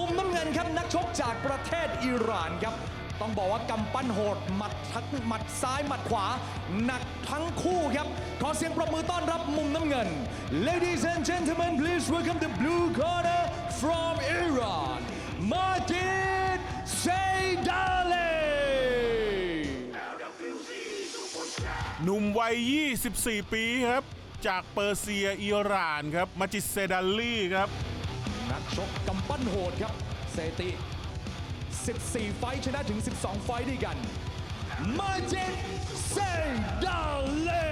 มุมน้ำเงินครับนักชกจากประเทศอิหร่านครับ ต้องบอกว่ากำปั้นโหดหมัดทั้งหมัดซ้ายหมัดขวา หนักทั้งคู่ครับ ขอเสียงปรบมือต้อนรับมุมน้ำเงิน Ladies and gentlemen please welcome the blue corner from Iran Majid Seydale หนุ่มวัย 24 ปีครับ จากเปอร์เซียอิหร่านครับมาจิดเซดัลลี่ครับ ชกกำปั้นโหดครับเซติ 14 ไฟท์ชนะถึง 12 ไฟท์ด้วยกันมาเจนเซดาเล่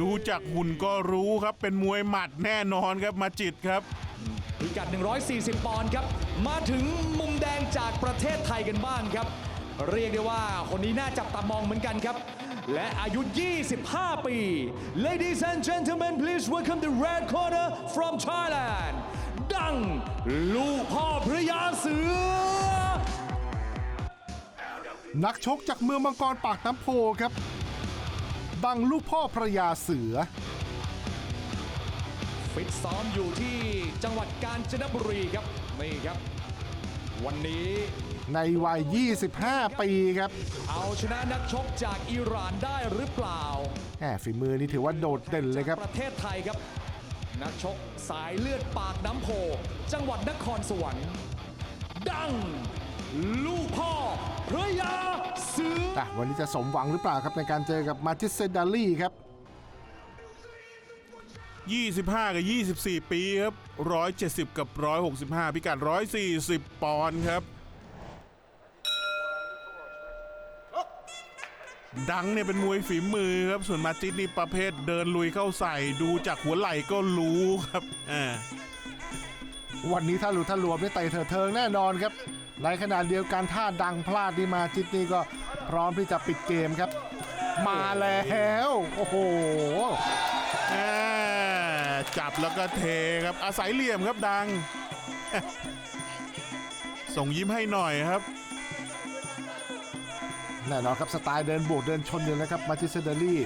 ดูจากหุ่นก็รู้ครับเป็นมวยหมัดแน่นอนครับมาจิตครับพิกัด 140 ปอนด์ครับ มาถึงมุมแดงจากประเทศไทยกันบ้างครับ เรียกได้ว่าคนนี้น่าจับตามองเหมือนกันครับ และอายุ 25 ปี Ladies and gentlemen please welcome the red corner from Thailand ดั ง ลูกพ่อพระยาเสือ นักชกจากเมืองมังกรปากน้ำโพครับ บังลูกพ่อพระยาเสือ ฟิตซ้อมอยู่ที่จังหวัดกาญจนบุรีครับนี่ครับ วันนี้ในวัย 25 ปีครับเอาชนะนักชกจากอิหร่านได้หรือเปล่า แหมฝีมือนี่ถือว่าโดดเด่นเลยครับ ประเทศไทยครับ นักชกสายเลือดปากน้ำโพ จังหวัดนครสวรรค์ ดัง ลูกพ่อพระยาเสืออะวันนี้จะสมหวังหรือเปล่าครับในการเจอกับมาจิสเซดาลี่ครับ 25 กับ 24 ปีครับ 170 กับ 165 พิกัด 140 ปอนด์ครับ ดังเนี่ยเป็นมวยฝีมือครับ ส่วนมาจิตนี่ประเภทเดินลุยเข้าใส่ดูจากหัวไหล่ก็รู้ครับอ่าวันนี้ถ้าหลุดถ้ารวมได้ไต่เถิดเทิงแน่นอนครับในขณะเดียวกันถ้าดังพลาดที่มาจิตนี่ก็พร้อมที่จะปิดเกมครับ มาแล้ว โอ้โหอ่าจับแล้วก็เทครับอาศัยเหลี่ยมครับดัง ส่งยิ้มให้หน่อยครับ แน่นอนครับสไตล์เดินบวกเดินชนอยู่นะครับมาจิสเซดาลี่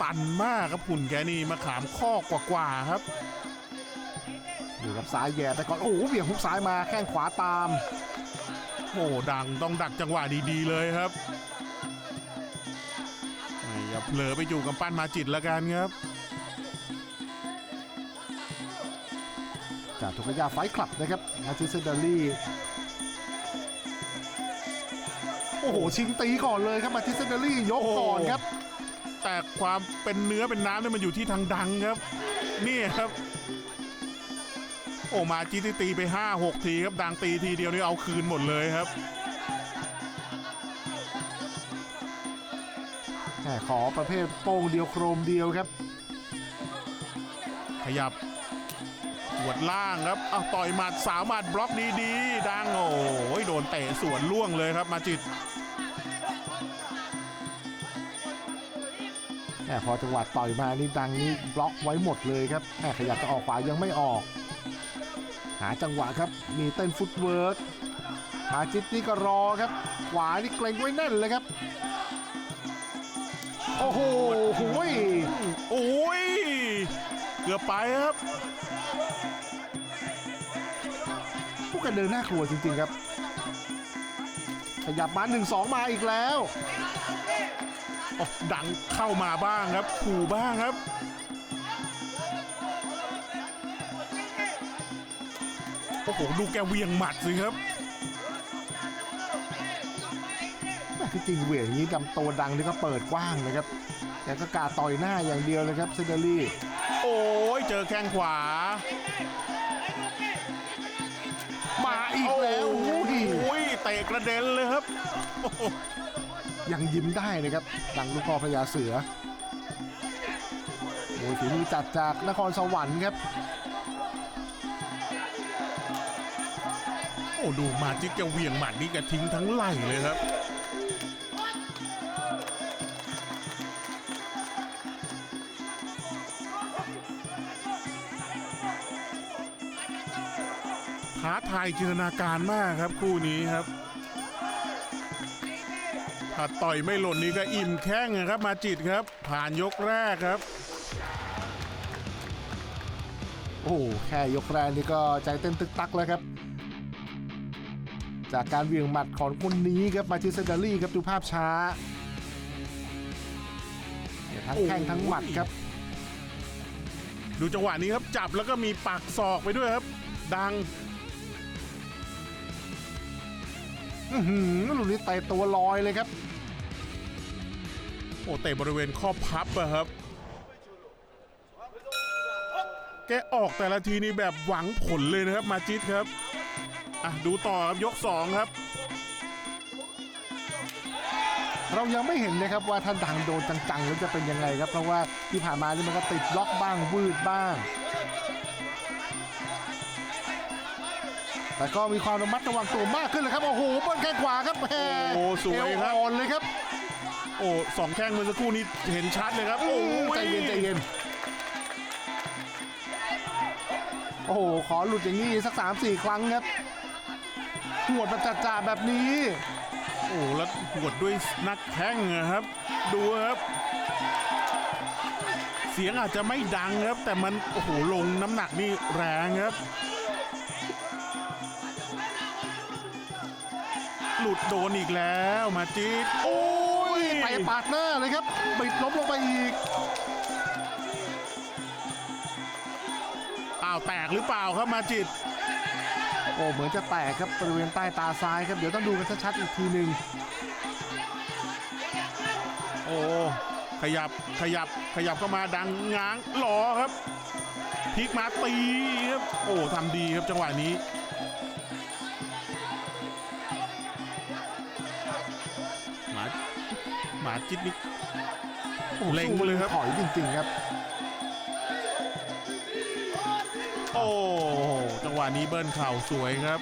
ตันมากครับหุ่นแกนี่มาขามข้อกว่าๆครับอยู่กับซ้ายแย่ไปก่อนโอ้โหเบี่ยงฮุกซ้ายมาแข้งขวาตามโอ้ดังต้องดักจังหวะดีๆเลยครับไม่อย่าเผลอไปอยู่กับปั้นมาจิตแล้วกันครับจากทุกยาไฟท์คลับนะครับมาจิสเซดาลี่ อ้โห ชิงตีก่อนเลยครับมาจิสเซดาลี่ยกก่อนครับ แต่ความเป็นเนื้อเป็นน้ำเนี่ยมันอยู่ที่ทางดังครับ นี่ครับ โอ้มาจีตีตีไป 5 6 ทีครับดังตีทีเดียวนี่เอาคืนหมดเลยครับแหมขอประเภทโป้งเดียวโครมเดียวครับ ขยับหวดล่างครับอ้าวต่อยหมัดสาวหมัดบล็อกดีๆ ดังโอ้ยโดนเตะสวนล่วงเลยครับมาจิต พอจังหวะต่อยมานี่ดังนี่บล็อกไว้หมดเลยครับแหมขยับจะออกขวายังไม่ออก หาจังหวะครับมีเต้นฟุตเวิร์กมาจิตนี่ก็รอครับ ขวานี่เกรงไว้แน่นเลยครับ โอ้โหโอ้ยโอ้ยเกือบไปครับพวกกันเดินหน้ากลัวจริงๆครับ ขยับมาหนึ่งสองมาอีกแล้ว โอ้ดังเข้ามาบ้างครับขู่บ้างครับ โอ้โห ดูแกเวียงหมัดสิครับที่จริงเหวี่ยงอย่างนี้ลำตัวดังนี่ก็เปิดกว้างนะครับ แต่ก็กาต่อยหน้าอย่างเดียวเลยครับเซเดอรี่ โอ้ยเจอแข้งขวา มาอีกแล้วโอ้โอ้โหโหเตะกระเด็นเลยครับโอ้โห ยังยิ้มได้นะครับดังลูกพ่อพญาเสือโอ้ยฝีมือจัดจากนครสวรรค์ครับ โอ้ดูมาจิกแกเวียงหมัดนี่แกทิ้งทั้งไหล่เลยครับท้าทายจินตนาการมากครับคู่นี้ครับ ถ้าต่อยไม่หล่นนี่ก็อิ่มแข้งนะครับมาจิตครับ ผ่านยกแรกครับ โอ้โหแค่ยกแรงนี่ก็ใจเต้นตึกตักแล้วครับ จากการเหวี่ยงหมัดของคนนี้ครับมาจิเซนดารี่ครับดูภาพช้าเนี่ยทั้งแข้งทั้งหมัดครับ ดูจังหวะนี้ครับจับแล้วก็มีปักศอกไปด้วยครับ ดังอื้อหือลูกนี้เตะตัวลอยเลยครับโอ้เตะบริเวณข้อพับอะครับ แกออกแต่ละทีนี่แบบหวังผลเลยนะครับมาจิตครับ อะดูต่อครับยก 2 ครับ เรายังไม่เห็นนะครับว่าท่านดังโดนจังๆแล้วจะเป็นยังไงครับ เพราะว่าที่ผ่านมานี่มันก็ติดล็อกบ้างวืดบ้าง แต่ก็มีความระมัดระวังตัวมากขึ้นเลยครับ โอ้โหเบิ้ลแข้งขวาครับแหมโอ้สวยครับ เออ่อนเลยครับ โอ้สองแข้งเมื่อสักครู่นี้เห็นชัดเลยครับ โอ้ยใจเย็นใจเย็น โอ้โห ขอหลุดอย่างนี้สักสามสี่ครั้งครับหวดแบบจ่าๆแบบนี้ โอ้แล้วหวดด้วยนักแข้งนะครับ ดูครับ เสียงอาจจะไม่ดังครับ แต่มันโอ้โหลงน้ำหนักนี่แรงครับหลุดโดนอีกแล้วมาจิตโอ้ย ไปปาดหน้าเลยครับบิดล้มลงไปอีก อ้าวแตกหรือเปล่าครับมาจิต โอ้เหมือนจะแตกครับบริเวณใต้ตาซ้ายครับเดี๋ยวต้องดูกันชัดๆอีกทีหนึ่งโอ้ขยับขยับขยับเข้ามาดังง้างหลอครับพลิกมาตีครับโอ้ทำดีครับจังหวะนี้ จิตนี่ โอ้เล็งเลยครับ ถอยจริงๆครับ โอ้จังหวะนี้เบิ้ลเข่าสวยครับ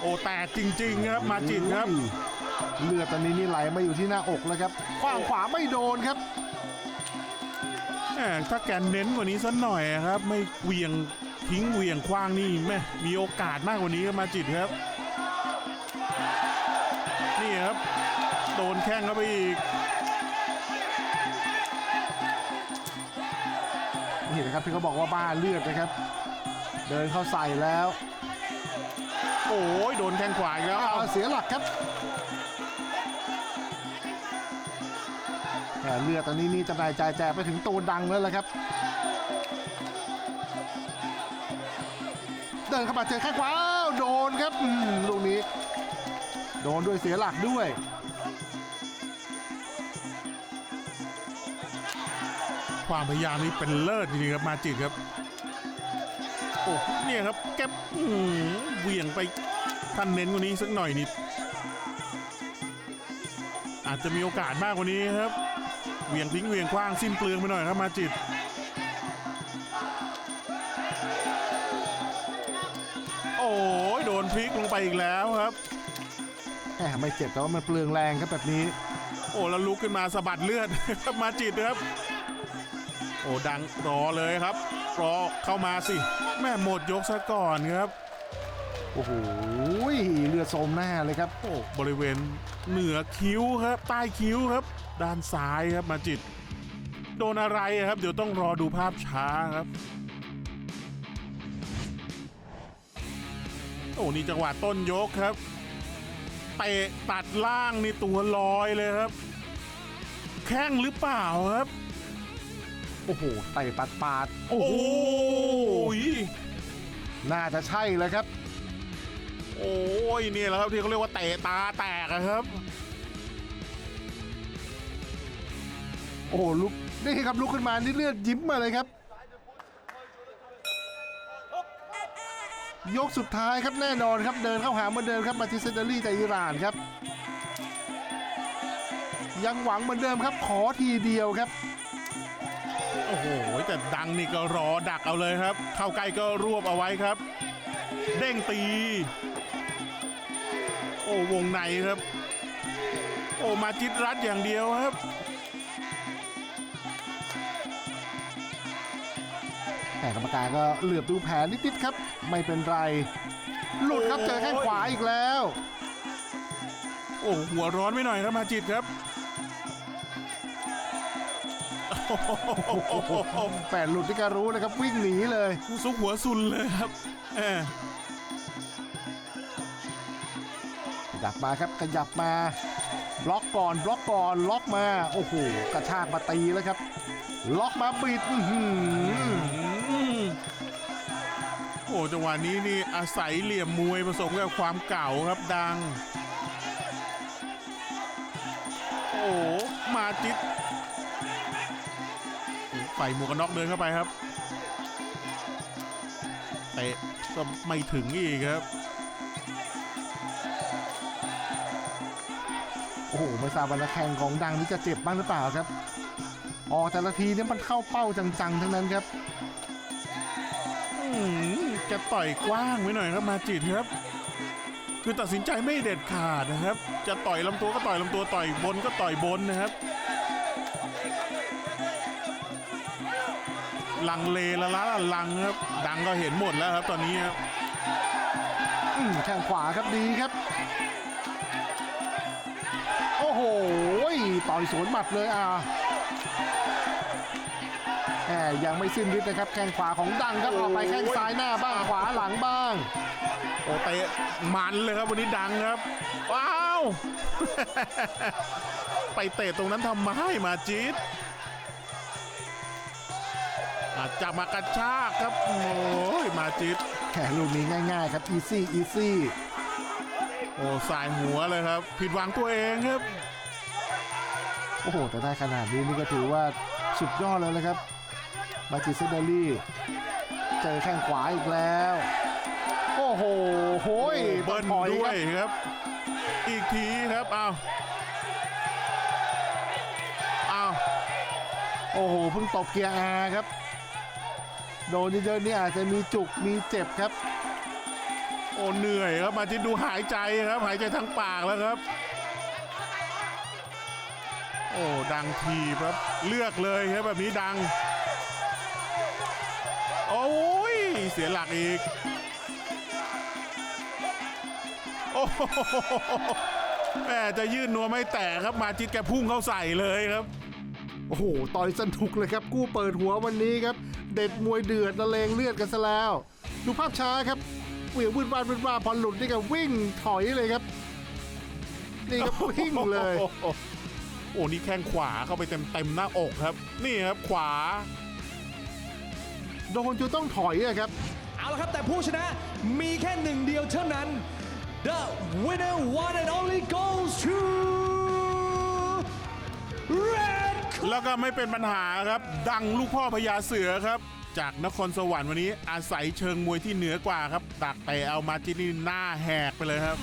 โอ้แตกจริง ๆ ครับมาจิตครับ เลือดตอนนี้นี่ไหลมาอยู่ที่หน้าอกแล้วครับขว้างขวาไม่โดนครับ แหมถ้าแกเน้นกว่านี้สักหน่อยครับ ไม่เหวียงทิ้งเหวียงคว้างนี่แม่มีโอกาสมากกว่านี้ครับมาจิตครับ นี่ครับ โดนแข้งเข้าไปอีกนี่นะครับที่เขาบอกว่าบ้าเลือดนะครับ เดินเข้าใส่แล้ว โอ้ยโดนแข้งขวาอีกแล้วเอาเอาเสียหลักครับแต่เลือดตอนนี้นี่จำหน่ายจ่ายแจกไปถึงตัวดังแล้วละครับ เดินเข้ามาเจอแข้งขวาอ้าวโดนครับอืมลูกนี้ โดนด้วยเสียหลักด้วย ความพยายามนี่เป็นเลิศจริงๆครับมาจิตครับ โอ้เนี่ยครับแกบเหวี่ยงไปท่านเน้นกว่านี้สักหน่อยนิด อาจจะมีโอกาสมากกว่านี้ครับเหวียงทิ้งเหวียงคว้างสิ้นเปลืองไปหน่อยครับมาจิต โอ้ยโดนพลิกลงไปอีกแล้วครับ ไม่เจ็บแต่ว่ามันเปลืองแรงครับแบบนี้ โอ้แล้วลุกขึ้นมาสะบัดเลือดครับมาจิตครับ โอ้ดังรอเลยครับ รอเข้ามาสิ แม่หมดยกซะก่อนครับ โอ้โหเลือดโสมหน้าเลยครับ โอ้บริเวณเหนือคิ้วครับ ใต้คิ้วครับ ด้านซ้ายครับมาจิต โดนอะไรครับ เดี๋ยวต้องรอดูภาพช้าครับโอ้นี่จังหวะต้นยกครับ เตะตัดล่างนี่ตัวลอยเลยครับ แข้งหรือเปล่าครับ โอ้โหเตะปัดปาดโอ้ยน่าจะใช่แล้วครับ โอ้ยเนี่ยแหละครับที่เขาเรียกว่าเตะตาแตกอะครับ โอ้โหลุกนี่ครับลุกขึ้นมานี่เลือดยิ้มมาเลยครับ ยกสุดท้ายครับแน่นอนครับเดินเข้าหาเหมือนเดิมครับมาติเซนเดอรี่จากอิหร่านครับ ยังหวังเหมือนเดิมครับขอทีเดียวครับ โอ้โห แต่ดังนี่ก็รอดักเอาเลยครับ เข้าใกล้ก็รวบเอาไว้ครับ เด้งตี โอ้วงในครับ โอ้มาจิตรัดอย่างเดียวครับ แต่กรรมการก็เหลือบดูแผลนิดๆครับ ไม่เป็นไร หลุดครับเจอแข้งขวาอีกแล้ว โอ้หัวร้อนไม่หน่อยครับมาจิตครับแปดหลุดที่ก็รู้นะครับ วิ่งหนีเลยซุกหัวซุนเลยครับแหมยับมาครับขยับมา บล็อกก่อนบล็อกก่อนล็อกมา โอ้โห กระชากมาตีแล้วครับ ล็อกมาบิดอื้อหือ โอ้จังหวะนี้นี่อาศัยเหลี่ยมมวยผสมกับความเก่าครับดัง โอ้มาจิตใส่หมวกกันน็อกเดินเข้าไปครับเตะก็ไม่ถึงอีกครับโอ้โหไม่ทราบว่านักแข่งของดังนี่จะเจ็บบ้างหรือเปล่าครับ ออกแต่ละทีเนี่ยมันเข้าเป้าจังๆ ทั้งนั้นครับ มจะต่อยกว้างไว้หน่อยครับมาจิตครับ คือตัดสินใจไม่เด็ดขาดนะครับ จะต่อยลำตัวก็ต่อยลำตัวต่อยบนก็ต่อยบนนะครับลังเลละละลังครับ ดังก็เห็นหมดแล้วครับตอนนี้ครับอืมแข้งขวาครับดีครับ โอ้โหต่อยสวนหมัดเลยอะ แหมยังไม่สิ้นฤทธิ์นะครับ แข้งขวาของดังครับออกไปแข้งซ้ายหน้าบ้างขวาหลังบ้าง โอ้เตะมันเลยครับวันนี้ดังครับ ว้าว ไปเตะตรงนั้นทำไมมาจิตอาจจะมากระชากครับ โอ้ยมาจิตแข่ลูกนี้ง่าย ๆ ครับอีซี่อีซี่โอ้สายหัวเลยครับ ผิดหวังตัวเองครับ โอ้โห แต่ได้ขนาดนี้นี่ก็ถือว่าสุดยอดเลยนะครับ มาจิเซเดอรี่ เจอแข้งขวาอีกแล้ว โอ้โหโหยเบิ้ลถอยด้ควรับยครับ อีกทีครับอ้าวอ้าวโอ้โหเพิ่งตบเกียร์อาครับ โดนเยอะๆนี่อาจจะมีจุกมีเจ็บครับ โอ้เหนื่อยครับมาจิตดูหายใจครับ หายใจทั้งปากแล้วครับ โอ้ดังทีบครับ เลือกเลยครับแบบนี้ดัง โอ้ยเสียหลักอีก โอ้โหแม่จะยื่นนัวไม่แตกครับมาจิตแกพุ่งเข้าใส่เลยครับ โอ้โหต่อยสนุกเลยครับ กู้เปิดหัววันนี้ครับ เด็ดมวยเดือดละเลงเลือดกันซะแล้ว ดูภาพช้าครับเหวี่ยงวุ่นวานวุ่นวานพอหลุดนี่ก็วิ่งถอยเลยครับ นี่ครับวิ่งเลยโอ้โหโอ้นี่แข้งขวาเข้าไปเต็มเต็มๆหน้าอกครับ นี่ครับขวา โดนจนต้องถอยอะครับ เอาละครับ แต่ผู้ชนะมีแค่หนึ่งเดียวเท่านั้น The winner one and only goes to Red แล้วก็ไม่เป็นปัญหาครับ ดังลูกพ่อพญาเสือครับ จากนครสวรรค์วันนี้อาศัยเชิงมวยที่เหนือกว่าครับ ดักไปเอามาจินี่หน้าแหกไปเลยครับ